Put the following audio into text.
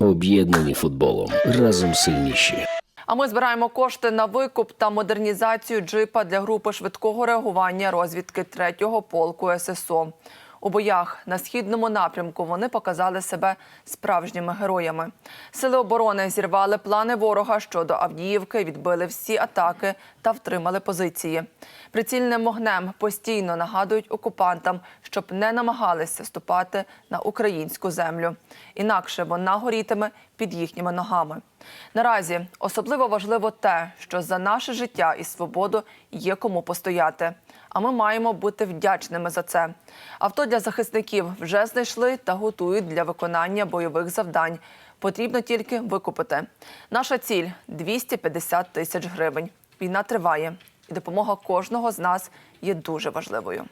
Об'єднані футболом. Разом сильніші. А ми збираємо кошти на викуп та модернізацію джипа для групи швидкого реагування розвідки 3-го полку ССО. У боях на східному напрямку вони показали себе справжніми героями. Сили оборони зірвали плани ворога щодо Авдіївки, відбили всі атаки та втримали позиції. Прицільним вогнем постійно нагадують окупантам, щоб не намагалися ступати на українську землю. Інакше вона горітиме під їхніми ногами. Наразі особливо важливо те, що за наше життя і свободу є кому постояти. А ми маємо бути вдячними за це. Авто для захисників вже знайшли та готують для виконання бойових завдань. Потрібно тільки викупити. Наша ціль 250 тисяч гривень. Війна триває, і допомога кожного з нас є дуже важливою.